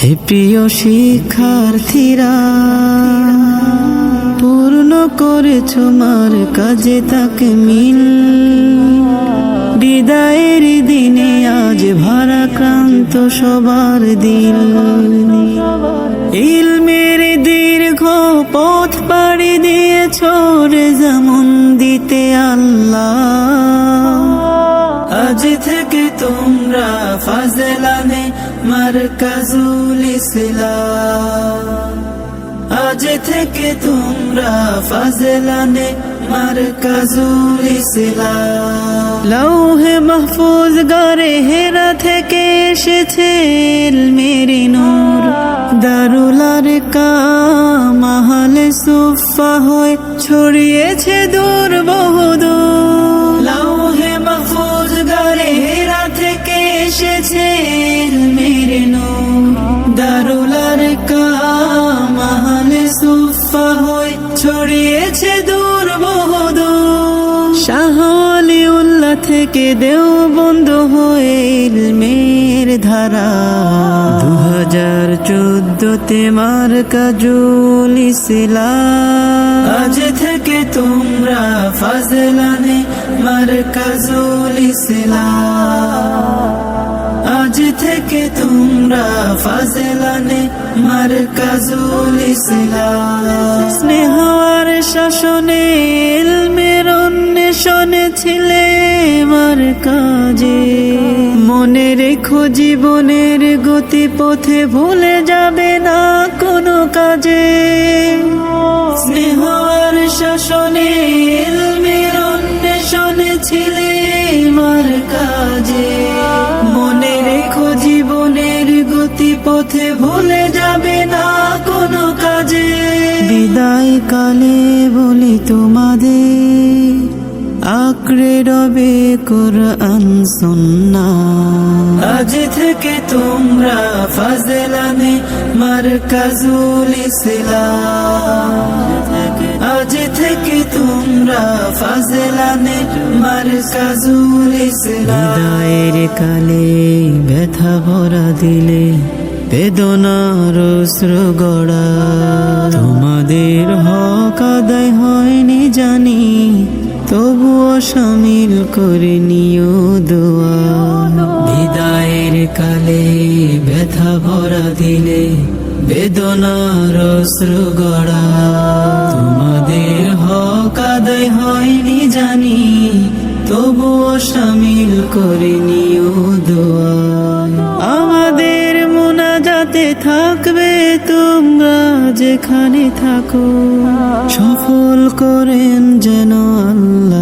হে প্রিয় শিক্ষার্থীরা, পূর্ণ করেছ মার কাজে তাকে মিল। বিদায়ের দিনে আজ ভারাক্রান্ত সবার দিল। ইলমের দীর্ঘ পথ পাড়ি দিয়েছ রে যেমন দিতে আল্লাহ। আজ থেকে তোমরা ফাজলানে মারকাজুল ইসলাম। আজ থেকে তোমরা ফাজলানে মারকাজুল ইসলাম। লৌহে মাহফুজ গারে হেরা থেকে এসেছে মেরি নূর। দারুলার কামাহালে সুফা হয়ে ছড়িয়েছে দূর বহুদূর উল্লাহ থেকে দেও বন্ধ হয়ে মের ধারা। দু হাজার চোদ্দতে মার কাজুল ইসলাম। আজ থেকে তোমরা ফাজলানে মার কাজুল ইসলাম। আজ থেকে তোমরা ফাজলানে মার কাজুল ইসলাম। স্নেহার শাসনে এলমের অন্বেষণে ছিলে কাজে। মনে রেখো জীবনের গতি পথে ভুলে যাবে না কোনো কাজে। স্নেহার শাসনে এলমের অন্বেষণে ছিলে কাজে। মনে রেখো জীবনের গতি পথে ভুলে যাবে না কোনো কাজে। বিদায় কালে বলি তোমাদের আঁকড়ে রবে কোরআন সুন্না আজ থেকে তোমরা ফাজলানে মারকাজুল ইসলাম। আজ থেকে তোমরা ফাজলানে মারকাজুল ইসলাম। বিদায়ের কালে ব্যথা ভরা দিলে বেদনার অশ্রু গড়া। সামিল করে নিও দোয়া। বিদায়ের কালে ব্যথা ভরা দিলে বেদনার অশ্রু গড়া। তোমাদের হক আদায় হয়নি জানি, তবুও সামিল করে নিও দোয়া। আমাদের মোনাজাতে থাকবে তোমরা যেখানে থাকো। সফল করেন যেন আল্লাহ।